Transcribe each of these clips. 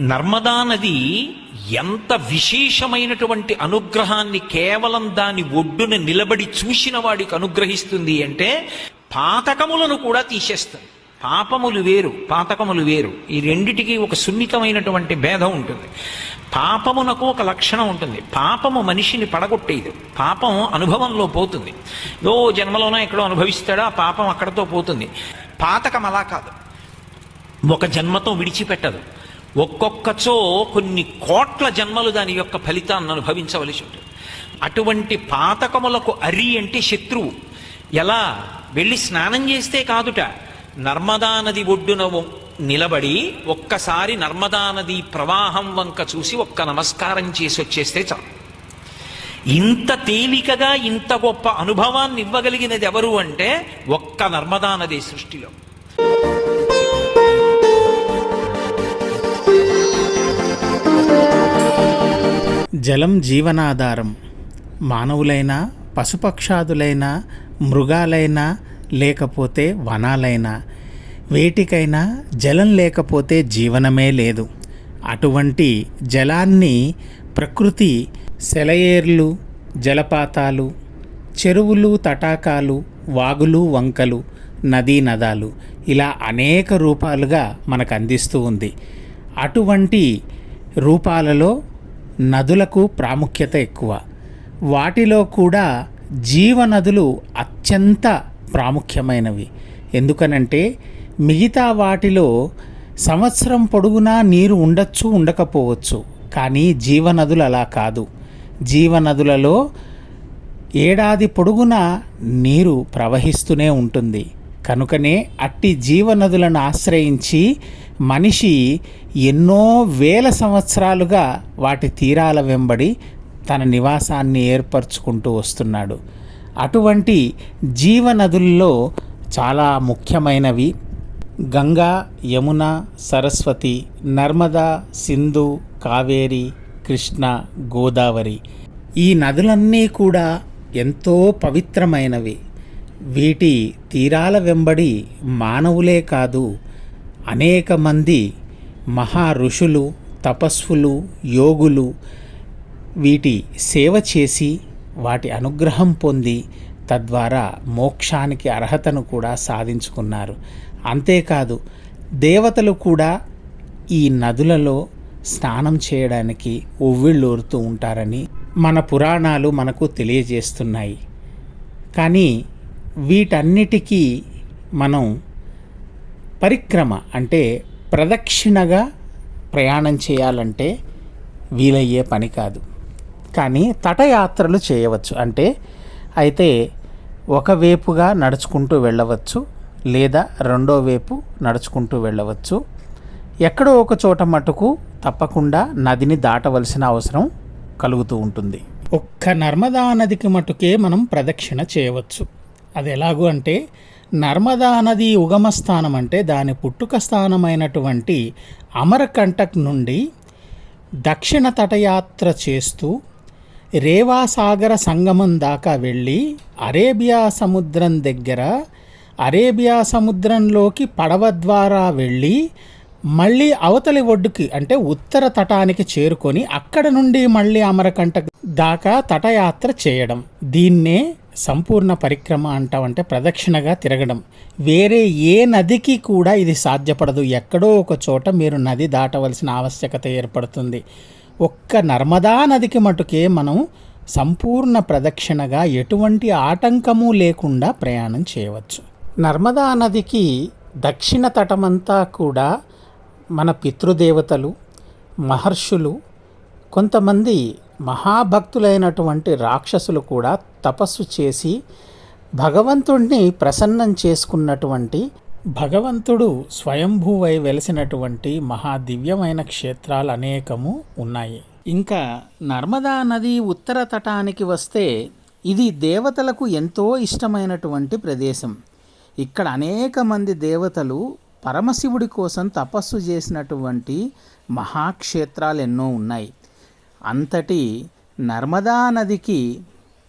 నర్మదా నది ఎంత విశేషమైనటువంటి అనుగ్రహాన్ని కేవలం దాని ఒడ్డున నిలబడి చూసిన వాడికి అనుగ్రహిస్తుంది అంటే పాతకములను కూడా తీసేస్తుంది. పాపములు వేరు పాతకములు వేరు. ఈ రెండిటికి ఒక సున్నితమైనటువంటి భేదం ఉంటుంది. పాపమునకు ఒక లక్షణం ఉంటుంది. పాపము మనిషిని పడగొట్టేది పాపం అనుభవంలో పోతుంది. ఓ జన్మలోనో ఎక్కడో అనుభవిస్తాడో ఆ పాపం అక్కడతో పోతుంది. పాతకం అలా కాదు. ఒక జన్మతో విడిచిపెట్టదు. ఒక్కొక్కచో కొన్ని కోట్ల జన్మలు దాని యొక్క ఫలితాన్ని అనుభవించవలసి ఉంటుంది. అటువంటి పాతకములకు అరి అంటే శత్రువు. ఎలా? వెళ్ళి స్నానం చేస్తే కాదుట. నర్మదా నది ఒడ్డున నిలబడి ఒక్కసారి నర్మదా నది ప్రవాహం వంక చూసి ఒక్క నమస్కారం చేసి వచ్చేస్తే చాలు. ఇంత తేలికగా ఇంత గొప్ప అనుభవాన్ని ఇవ్వగలిగినది ఎవరు అంటే ఒక్క నర్మదా నది సృష్టిలో. జలం జీవనాధారం. మానవులైనా పశుపక్షాదులైనా మృగాలైనా లేకపోతే వనాలైనా వేటికైనా జలం లేకపోతే జీవనమే లేదు. అటువంటి జలాన్ని ప్రకృతి సెలయేర్లు జలపాతాలు చెరువులు తటాకాలు వాగులు వంకలు నదీ నదాలు ఇలా అనేక రూపాలుగా మనకు అందిస్తూ ఉంది. అటువంటి రూపాలలో నదులకు ప్రాముఖ్యత ఎక్కువ. వాటిలో కూడా జీవనదులు అత్యంత ప్రాముఖ్యమైనవి. ఎందుకనంటే మిగతా వాటిలో సంవత్సరం పొడుగునా నీరు ఉండొచ్చు ఉండకపోవచ్చు. కానీ జీవనదులు అలా కాదు. జీవనదులలో ఏడాది పొడుగునా నీరు ప్రవహిస్తూనే ఉంటుంది. కనుకనే అట్టి జీవనదులను ఆశ్రయించి మనిషి ఎన్నో వేల సంవత్సరాలుగా వాటి తీరాల వెంబడి తన నివాసాన్ని ఏర్పరచుకుంటూ వస్తున్నాడు. అటువంటి జీవనదుల్లో చాలా ముఖ్యమైనవి గంగా యమున సరస్వతి నర్మదా సింధు కావేరి కృష్ణ గోదావరి. ఈ నదులన్నీ కూడా ఎంతో పవిత్రమైనవి. వీటి తీరాల వెంబడి మానవులే కాదు అనేక మంది మహా ఋషులు తపస్సులు యోగులు వీటి సేవ చేసి వాటి అనుగ్రహం పొంది తద్వారా మోక్షానికి అర్హతను కూడా సాధించుకున్నారు. అంతేకాదు దేవతలు కూడా ఈ నదులలో స్నానం చేయడానికి ఉవ్విళ్ళూరుతూ ఉంటారని మన పురాణాలు మనకు తెలియజేస్తున్నాయి. కానీ వీటన్నిటికీ మనం పరిక్రమ అంటే ప్రదక్షిణగా ప్రయాణం చేయాలంటే వీలయ్యే పని కాదు. కానీ తటయాత్రలు చేయవచ్చు. అంటే అయితే ఒకవేపుగా నడుచుకుంటూ వెళ్ళవచ్చు లేదా రెండో వైపు నడుచుకుంటూ వెళ్ళవచ్చు. ఎక్కడో ఒక చోట మటుకు తప్పకుండా నదిని దాటవలసిన అవసరం కలుగుతూ ఉంటుంది. ఒక్క నర్మదా నదికి మటుకే మనం ప్రదక్షిణ చేయవచ్చు. అది ఎలాగూ అంటే నర్మదా నది ఉగమ స్థానం అంటే దాని పుట్టుక స్థానమైనటువంటి అమరకంటక్ నుండి దక్షిణ తటయాత్ర చేస్తూ రేవాసాగర సంగమం దాకా వెళ్ళి అరేబియా సముద్రం దగ్గర అరేబియా సముద్రంలోకి పడవ ద్వారా వెళ్ళి మళ్ళీ అవతలి ఒడ్డుకి అంటే ఉత్తర తటానికి చేరుకొని అక్కడ నుండి మళ్ళీ అమరకంటక్ దాకా తటయాత్ర చేయడం. దీన్నే సంపూర్ణ పరిక్రమ అంటామంటే ప్రదక్షిణగా తిరగడం. వేరే ఏ నదికి కూడా ఇది సాధ్యపడదు. ఎక్కడో ఒక చోట మీరు నది దాటవలసిన ఆవశ్యకత ఏర్పడుతుంది. ఒక్క నర్మదా నదికి మటుకే మనం సంపూర్ణ ప్రదక్షిణగా ఎటువంటి ఆటంకము లేకుండా ప్రయాణం చేయవచ్చు. నర్మదా నదికి దక్షిణ తటమంతా కూడా మన పితృదేవతలు మహర్షులు కొంతమంది మహాభక్తులైనటువంటి రాక్షసులు కూడా తపస్సు చేసి భగవంతుణ్ణి ప్రసన్నం చేసుకున్నటువంటి భగవంతుడు స్వయంభూవై వెలిసినటువంటి మహా దివ్యమైన క్షేత్రాలు అనేకము ఉన్నాయి. ఇంకా నర్మదా నది ఉత్తర తటానికి వస్తే ఇది దేవతలకు ఎంతో ఇష్టమైనటువంటి ప్రదేశం. ఇక్కడ అనేక మంది దేవతలు పరమశివుడి కోసం తపస్సు చేసినటువంటి మహాక్షేత్రాలు ఎన్నో ఉన్నాయి. అంతటి నర్మదా నదికి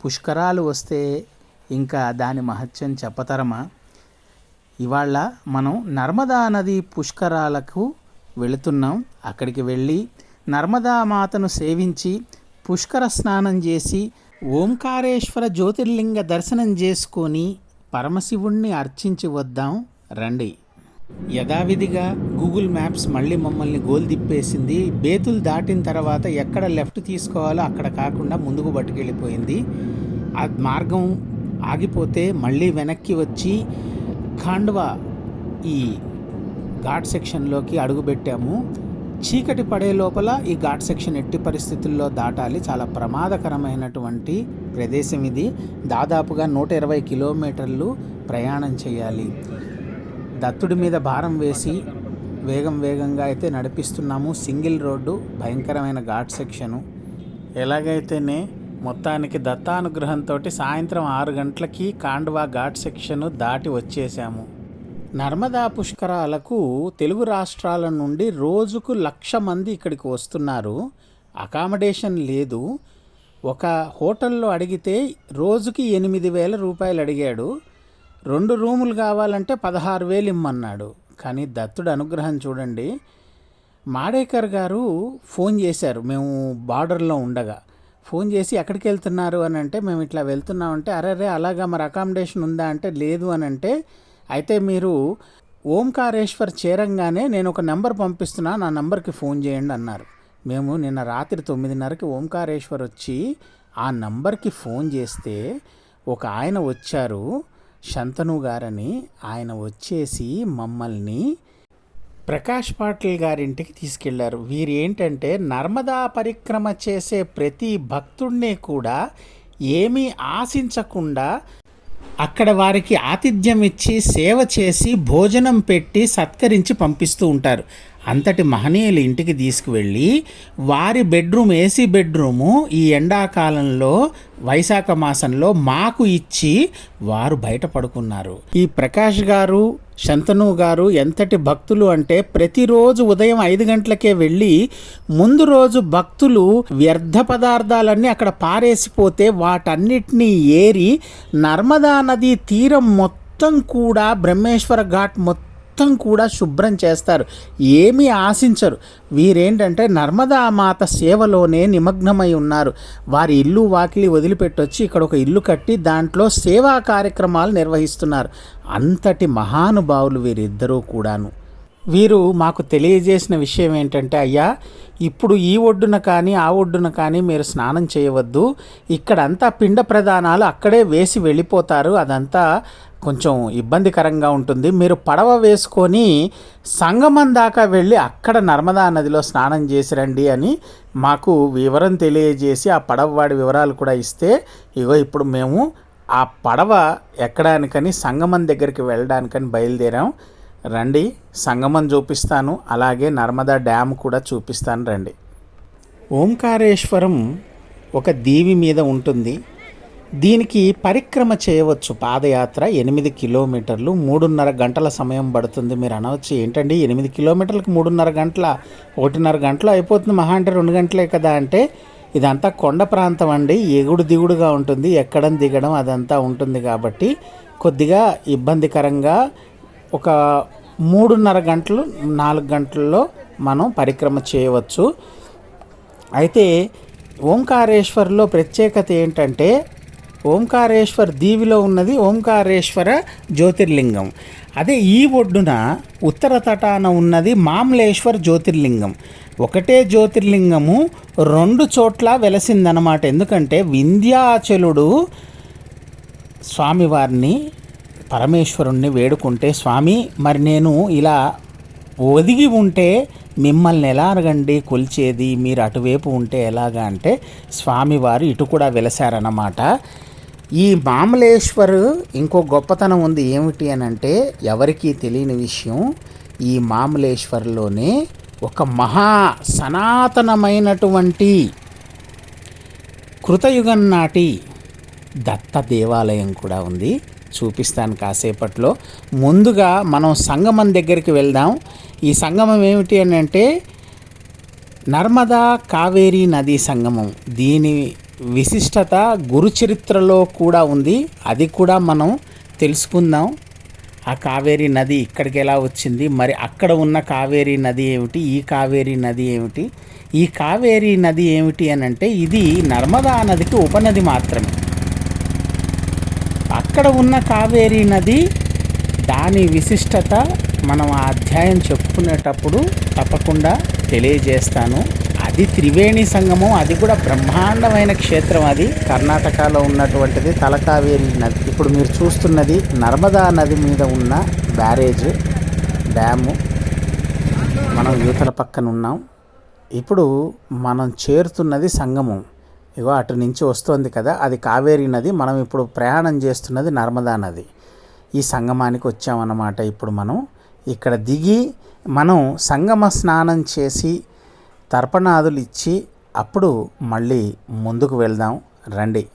పుష్కరాలు వస్తే ఇంకా దాని మహత్యం చెప్పతరమా? ఇవాళ మనం నర్మదా నది పుష్కరాలకు వెళుతున్నాం. అక్కడికి వెళ్ళి నర్మదా మాతను సేవించి పుష్కర స్నానం చేసి ఓంకారేశ్వర జ్యోతిర్లింగ దర్శనం చేసుకొని పరమశివుణ్ణి అర్చించి వద్దాం. రండి. యథావిధిగా గూగుల్ మ్యాప్స్ మళ్ళీ మమ్మల్ని గోల్ తిప్పేసింది. బేతులు దాటిన తర్వాత ఎక్కడ లెఫ్ట్ తీసుకోవాలో అక్కడ కాకుండా ముందుకు పట్టుకెళ్ళిపోయింది. ఆ మార్గం ఆగిపోతే మళ్ళీ వెనక్కి వచ్చి ఖాండ్వా ఈ ఘాట్ సెక్షన్లోకి అడుగుపెట్టాము. చీకటి పడే లోపల ఈ ఘాట్ సెక్షన్ ఎట్టి పరిస్థితుల్లో దాటాలి చాలా ప్రమాదకరమైనటువంటి ప్రదేశం ఇది. దాదాపుగా నూట ఇరవై కిలోమీటర్లు ప్రయాణం చేయాలి. దత్తుడి మీద భారం వేసి వేగం వేగంగా అయితే నడిపిస్తున్నాము. సింగిల్ రోడ్డు భయంకరమైన ఘాట్ సెక్షను. ఎలాగైతేనే మొత్తానికి దత్తానుగ్రహంతో సాయంత్రం ఆరు గంటలకి కాండ్వా ఘాట్ సెక్షను దాటి వచ్చేసాము. నర్మదా పుష్కరాలకు తెలుగు రాష్ట్రాల నుండి రోజుకు లక్ష మంది ఇక్కడికి వస్తున్నారు. అకామిడేషన్ లేదు. ఒక హోటల్లో అడిగితే రోజుకి ఎనిమిది వేల రూపాయలు అడిగాడు. రెండు రూములు కావాలంటే పదహారు వేలు ఇమ్మన్నాడు. కానీ దత్తుడు అనుగ్రహం చూడండి. మాడేకర్ గారు ఫోన్ చేశారు. మేము బార్డర్లో ఉండగా. ఫోన్ చేసి ఎక్కడికి వెళ్తున్నారు అని అంటే మేము ఇట్లా వెళ్తున్నామంటే అరే రే అలాగా మరి అకామిడేషన్ ఉందా అంటే లేదు అని అంటే అయితే మీరు ఓంకారేశ్వర్ చేరంగానే నేను ఒక నెంబర్ పంపిస్తున్నా నా నెంబర్కి ఫోన్ చేయండి అన్నారు. మేము నిన్న రాత్రి తొమ్మిదిన్నరకి ఓంకారేశ్వర్ వచ్చి ఆ నంబర్కి ఫోన్ చేస్తే ఒక ఆయన వచ్చారు. శంతను గారని ఆయన వచ్చేసి మమ్మల్ని ప్రకాష్ పాటిల్ గారింటికి తీసుకెళ్ళారు. వీరు ఏంటంటే నర్మదా పరిక్రమ చేసే ప్రతి భక్తుడిని కూడా ఏమీ ఆశించకుండా అక్కడ వారికి ఆతిథ్యం ఇచ్చి సేవ చేసి భోజనం పెట్టి సత్కరించి పంపిస్తూ ఉంటారు. అంతటి మహనీయులు ఇంటికి తీసుకువెళ్ళి వారి బెడ్రూమ్ ఏసీ బెడ్రూము ఈ ఎండాకాలంలో వైశాఖ మాసంలో మాకు ఇచ్చి వారు బయట పడుకున్నారు. ఈ ప్రకాష్ గారు శంతను గారు ఎంతటి భక్తులు అంటే ప్రతిరోజు ఉదయం ఐదు గంటలకే వెళ్ళి ముందు రోజు భక్తులు వ్యర్థ పదార్థాలన్నీ అక్కడ పారేసిపోతే వాటన్నిటినీ ఏరి నర్మదా నది తీరం మొత్తం కూడా బ్రహ్మేశ్వర ఘాట్ మొత్తం మొత్తం కూడా శుభ్రం చేస్తారు. ఏమీ ఆశించరు. వీరేంటంటే నర్మదా మాత సేవలోనే నిమగ్నమై ఉన్నారు. వారి ఇల్లు వాకిలి వదిలిపెట్టొచ్చి ఇక్కడ ఒక ఇల్లు కట్టి దాంట్లో సేవా కార్యక్రమాలు నిర్వహిస్తున్నారు. అంతటి మహానుభావులు వీరిద్దరూ కూడాను. వీరు మాకు తెలియజేసిన విషయం ఏంటంటే అయ్యా ఇప్పుడు ఈ ఒడ్డున కానీ ఆ ఒడ్డున కానీ మీరు స్నానం చేయవద్దు. ఇక్కడంతా పిండ ప్రదానాలు అక్కడే వేసి వెళ్ళిపోతారు. అదంతా కొంచెం ఇబ్బందికరంగా ఉంటుంది. మీరు పడవ వేసుకొని సంగమం దాకా వెళ్ళి అక్కడ నర్మదా నదిలో స్నానం చేసి రండి అని మాకు వివరం తెలియజేసి ఆ పడవ వాడి వివరాలు కూడా ఇస్తే ఇగో ఇప్పుడు మేము ఆ పడవ ఎక్కడానికని సంగమం దగ్గరికి వెళ్ళడానికని బయలుదేరాం. రండి సంగమం చూపిస్తాను అలాగే నర్మదా డ్యామ్ కూడా చూపిస్తాను రండి. ఓంకారేశ్వరం ఒక దీవి మీద ఉంటుంది. దీనికి పరిక్రమ చేయవచ్చు. పాదయాత్ర ఎనిమిది కిలోమీటర్లు మూడున్నర గంటల సమయం పడుతుంది. మీరు అనవచ్చు ఏంటండి? ఎనిమిది కిలోమీటర్లకు మూడున్నర గంటల ఒకటిన్నర గంటలు అయిపోతుంది మహా అంటే రెండు గంటలే కదా అంటే ఇదంతా కొండ ప్రాంతం అండి. ఎగుడు దిగుడుగా ఉంటుంది. ఎక్కడం దిగడం అదంతా ఉంటుంది కాబట్టి కొద్దిగా ఇబ్బందికరంగా ఒక మూడున్నర గంటలు నాలుగు గంటల్లో మనం పరిక్రమ చేయవచ్చు. అయితే ఓంకారేశ్వర్లో ప్రత్యేకత ఏంటంటే ఓంకారేశ్వర్ దీవిలో ఉన్నది ఓంకారేశ్వర జ్యోతిర్లింగం. అదే ఈ ఒడ్డున ఉత్తర తటాన ఉన్నది మామలేశ్వర్ జ్యోతిర్లింగం. ఒకటే జ్యోతిర్లింగము రెండు చోట్ల వెలసిందనమాట. ఎందుకంటే వింధ్యాచలుడు స్వామివారిని పరమేశ్వరుణ్ణి వేడుకుంటే స్వామి మరి నేను ఇలా ఒదిగి ఉంటే మిమ్మల్ని ఎలా అడగండి? కొలిచేది మీరు అటువైపు ఉంటే ఎలాగా? అంటే స్వామివారు ఇటు కూడా వెలసారన్నమాట. ఈ మామలేశ్వర్ ఇంకో గొప్పతనం ఉంది ఏమిటి అని అంటే ఎవరికీ తెలియని విషయం ఈ మామలేశ్వర్లోనే ఒక మహా సనాతనమైనటువంటి కృతయుగం నాటి దత్త దేవాలయం కూడా ఉంది. చూపిస్తాను కాసేపట్లో. ముందుగా మనం సంగమం దగ్గరికి వెళ్దాం. ఈ సంగమం ఏమిటి అని అంటే నర్మదా కావేరీ నదీ సంగమం. దీని విశిష్టత గురు చరిత్రలో కూడా ఉంది. అది కూడా మనం తెలుసుకుందాం. ఆ కావేరీ నది ఇక్కడికి ఎలా వచ్చింది? మరి అక్కడ ఉన్న కావేరీ నది ఏమిటి? ఈ కావేరీ నది ఏమిటి? ఈ కావేరీ నది ఏమిటి అని అంటే ఇది నర్మదా నదికి ఉపనది మాత్రమే. అక్కడ ఉన్న కావేరీ నది దాని విశిష్టత మనం ఆ అధ్యాయం చెప్పుకునేటప్పుడు తప్పకుండా తెలియజేస్తాను. అది త్రివేణి సంగమం అది కూడా బ్రహ్మాండమైన క్షేత్రం అది. కర్ణాటకలో ఉన్నటువంటిది తలకావేరి నది. ఇప్పుడు మీరు చూస్తున్నది నర్మదా నది మీద ఉన్న బ్యారేజ్ డ్యాము. మనం యువతల పక్కన ఉన్నాం. ఇప్పుడు మనం చేరుతున్నది సంగమం. ఇగో అటు నుంచి వస్తోంది కదా అది కావేరీ నది. మనం ఇప్పుడు ప్రయాణం చేస్తున్నది నర్మదా నది. ఈ సంగమానికి వచ్చామన్నమాట ఇప్పుడు మనం. ఇక్కడ దిగి మనం సంగమ స్నానం చేసి తర్పణాదులు ఇచ్చి అప్పుడు మళ్ళీ ముందుకు వెళ్దాం. రండి.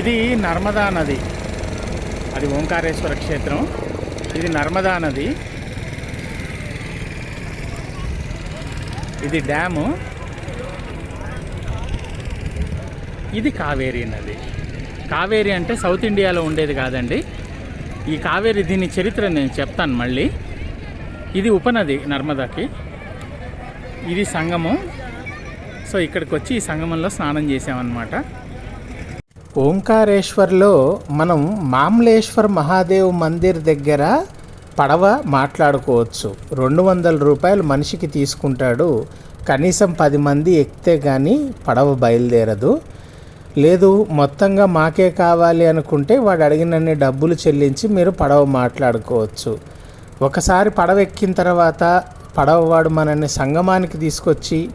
ఇది నర్మదా నది. అది ఓంకారేశ్వర క్షేత్రం. ఇది నర్మదా నది. ఇది డ్యాము. ఇది కావేరీ నది. కావేరీ అంటే సౌత్ ఇండియాలో ఉండేది కాదండి. ఈ కావేరీ దీని చరిత్ర నేను చెప్తాను మళ్ళీ. ఇది ఉపనది నర్మదాకి. ఇది సంగమం. సో ఇక్కడికి వచ్చి ఈ సంగమంలో స్నానం చేసామన్నమాట ఓంకారేశ్వర్లో మనం మామ్లేశ్వర్ మహాదేవ్ మందిర్ దగ్గర పడవ మాట్లాడుకోవచ్చు. రెండు వందల రూపాయలు మనిషికి తీసుకుంటాడు. కనీసం పది మంది ఎక్కితే కానీ పడవ బయలుదేరదు. లేదు మొత్తంగా మాకే కావాలి అనుకుంటే వాడు అడిగినన్ని డబ్బులు చెల్లించి మీరు పడవ మాట్లాడుకోవచ్చు. ఒకసారి పడవ ఎక్కిన తర్వాత పడవవాడు మనల్ని సంగమానికి తీసుకొచ్చి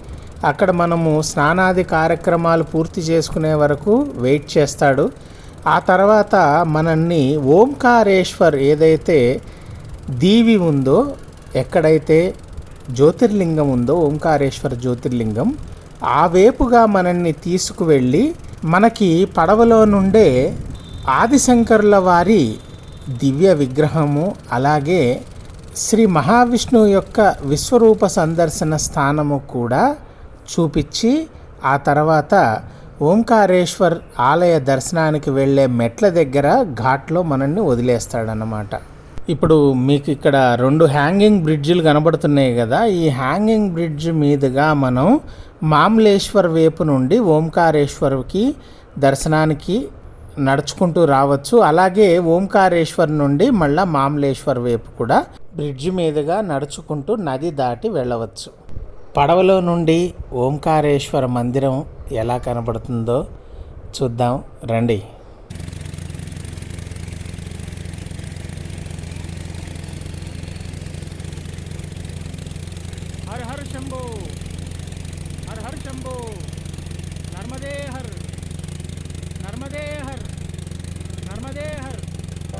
అక్కడ మనము స్నానాది కార్యక్రమాలు పూర్తి చేసుకునే వరకు వెయిట్ చేస్తాడు. ఆ తర్వాత మనల్ని ఓంకారేశ్వర్ ఏదైతే దీవి ఉందో ఎక్కడైతే జ్యోతిర్లింగం ఉందో ఓంకారేశ్వర జ్యోతిర్లింగం ఆ వేపుగా మనల్ని తీసుకువెళ్ళి మనకి పడవలో నుండే ఆదిశంకరుల వారి దివ్య విగ్రహము అలాగే శ్రీ మహావిష్ణువు యొక్క విశ్వరూప సందర్శన స్థానము కూడా చూపించి ఆ తర్వాత ఓంకారేశ్వర్ ఆలయ దర్శనానికి వెళ్ళే మెట్ల దగ్గర ఘాట్లో మనల్ని వదిలేస్తాడనమాట ఇప్పుడు మీకు ఇక్కడ రెండు హ్యాంగింగ్ బ్రిడ్జిలు కనబడుతున్నాయి కదా ఈ హ్యాంగింగ్ బ్రిడ్జ్ మీదుగా మనం మామలేశ్వర్ వైపు నుండి ఓంకారేశ్వర్కి దర్శనానికి నడుచుకుంటూ రావచ్చు. అలాగే ఓంకారేశ్వర్ నుండి మళ్ళీ మామలేశ్వర్ వైపు కూడా బ్రిడ్జి మీదుగా నడుచుకుంటూ నది దాటి వెళ్ళవచ్చు. పడవలో నుండి ఓంకారేశ్వర మందిరం ఎలా కనబడుతుందో చూద్దాం. రండి. Har Har Shambho Har Har Shambho Narmade her నర్మదే her నర్మదే her.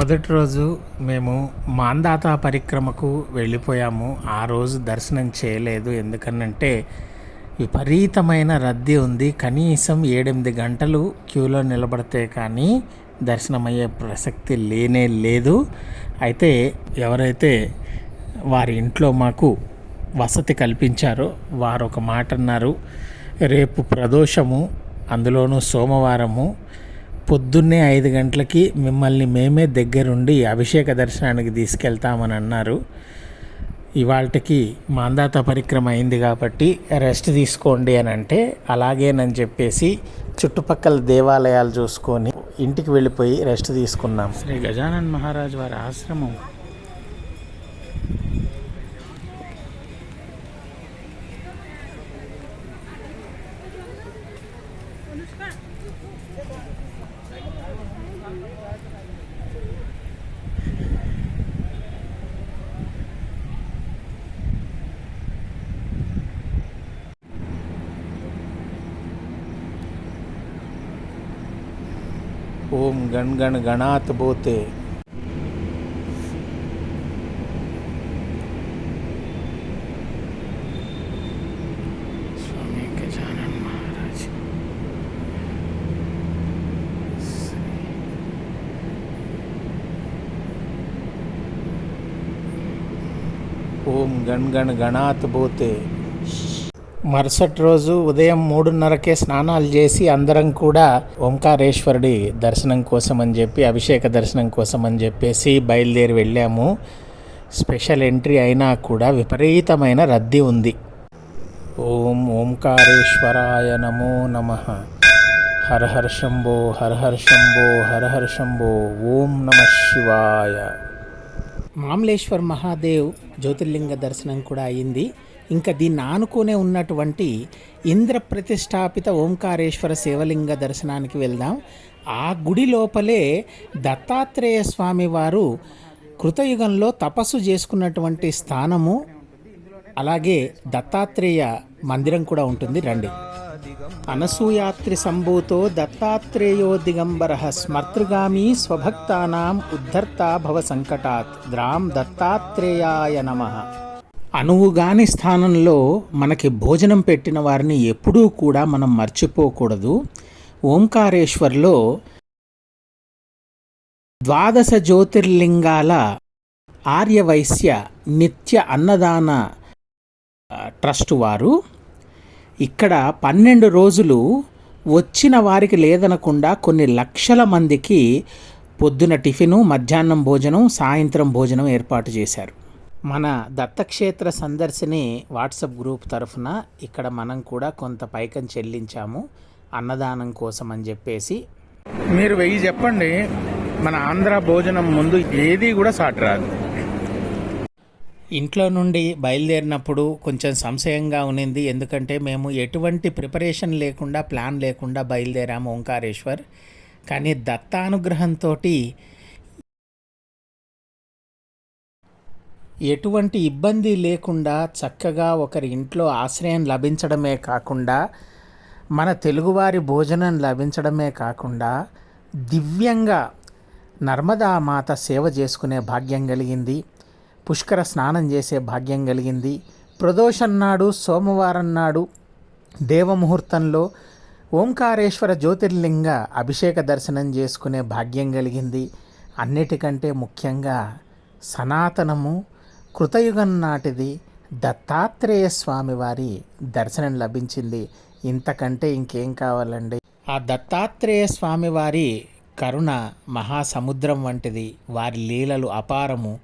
మొదటి రోజు మేము మాందాత పరిక్రమకు వెళ్ళిపోయాము. ఆ రోజు దర్శనం చేయలేదు. ఎందుకనంటే విపరీతమైన రద్దీ ఉంది. కనీసం ఏడెనిమిది గంటలు క్యూలో నిలబడితే కానీ దర్శనమయ్యే ప్రసక్తి లేనే లేదు. అయితే ఎవరైతే వారి ఇంట్లో మాకు వసతి కల్పించారో వారు ఒక మాట అన్నారు రేపు ప్రదోషము అందులోనూ సోమవారము పొద్దున్నే ఐదు గంటలకి మిమ్మల్ని మేమే దగ్గరుండి అభిషేక దర్శనానికి తీసుకెళ్తామని అన్నారు. ఇవాళకి మాందాత పరిక్రమ అయింది కాబట్టి రెస్ట్ తీసుకోండి అని అంటే అలాగేనని చెప్పేసి చుట్టుపక్కల దేవాలయాలు చూసుకొని ఇంటికి వెళ్ళిపోయి రెస్ట్ తీసుకున్నాం. శ్రీ గజానన్ మహారాజ్ వారి ఆశ్రమం ओम गण गण गणात बोते। ओम गण गण गणात बोते। మరుసటి రోజు ఉదయం మూడున్నరకే స్నానాలు చేసి అందరం కూడా ఓంకారేశ్వరుడి దర్శనం కోసం అని చెప్పి అభిషేక దర్శనం కోసం అని చెప్పేసి బయలుదేరి వెళ్ళాము. స్పెషల్ ఎంట్రీ అయినా కూడా విపరీతమైన రద్దీ ఉంది. ఓం ఓంకారేశ్వరాయ నమో నమ. హర హర శంభో హర హర శంభో హర హర శంభో ఓం నమ శివాయ. మామలేశ్వర్ మహాదేవ్ జ్యోతిర్లింగ దర్శనం కూడా అయింది. ఇంకా దీన్ని ఆనుకునే ఉన్నటువంటి ఇంద్ర ప్రతిష్టాపిత ఓంకారేశ్వర శివలింగ దర్శనానికి వెళ్దాం. ఆ గుడి లోపలే దత్తాత్రేయ స్వామి వారు కృతయుగంలో తపస్సు చేసుకున్నటువంటి స్థానము అలాగే దత్తాత్రేయ మందిరం కూడా ఉంటుంది. రండి. అనసూయాత్రి సంభూతో దత్తాత్రేయో దిగంబర స్మర్తృగామి స్వభక్తానాం ఉద్ధర్త భవ సంకటాత్. ద్రాం దత్తాత్రేయాయ నమః. అనువుగాని స్థానంలో మనకి భోజనం పెట్టిన వారిని ఎప్పుడూ కూడా మనం మర్చిపోకూడదు. ఓంకారేశ్వర్లో ద్వాదశ జ్యోతిర్లింగాల ఆర్యవైశ్య నిత్య అన్నదాన ట్రస్ట్ వారు ఇక్కడ పన్నెండు రోజులు వచ్చిన వారికి లేదనకుండా కొన్ని లక్షల మందికి పొద్దున టిఫిను మధ్యాహ్నం భోజనం సాయంత్రం భోజనం ఏర్పాటు చేశారు. మన దత్తక్షేత్ర సందర్శిని వాట్సాప్ గ్రూప్ తరఫున ఇక్కడ మనం కూడా కొంత పైకం చెల్లించాము అన్నదానం కోసం అని చెప్పేసి. మీరు వెయ్యి చెప్పండి మన ఆంధ్ర భోజనం ముందు ఏది కూడా సాటి రాదు. ఇంట్లో నుండి బయలుదేరినప్పుడు కొంచెం సంశయంగా ఉన్నింది ఎందుకంటే మేము ఎటువంటి ప్రిపరేషన్ లేకుండా ప్లాన్ లేకుండా బయలుదేరాము ఓంకారేశ్వర్. కానీ దత్తానుగ్రహంతో ఎటువంటి ఇబ్బంది లేకుండా చక్కగా ఒకరి ఇంట్లో ఆశ్రయం లభించడమే కాకుండా మన తెలుగువారి భోజనం లభించడమే కాకుండా దివ్యంగా నర్మదా మాత సేవ చేసుకునే భాగ్యం కలిగింది. పుష్కర స్నానం చేసే భాగ్యం కలిగింది. ప్రదోషం నాడు సోమవారం నాడు దేవముహూర్తంలో ఓంకారేశ్వర జ్యోతిర్లింగ అభిషేక దర్శనం చేసుకునే భాగ్యం కలిగింది. అన్నిటికంటే ముఖ్యంగా సనాతనము కృతయుగం నాటిది దత్తాత్రేయ స్వామి వారి దర్శనం లభించింది. ఇంతకంటే ఇంకేం కావాలండి? ఆ దత్తాత్రేయ స్వామివారి కరుణ మహాసముద్రం వంటిది. వారి లీలలు అపారము.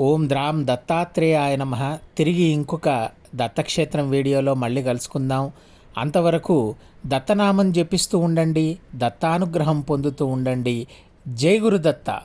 ఓం ద్రాం దత్తాత్రేయాయ నమ. తిరిగి ఇంకొక దత్తక్షేత్రం వీడియోలో మళ్ళీ కలుసుకుందాం. అంతవరకు దత్తనామం జపిస్తూ ఉండండి. దత్తానుగ్రహం పొందుతూ ఉండండి. జై గురుదత్త.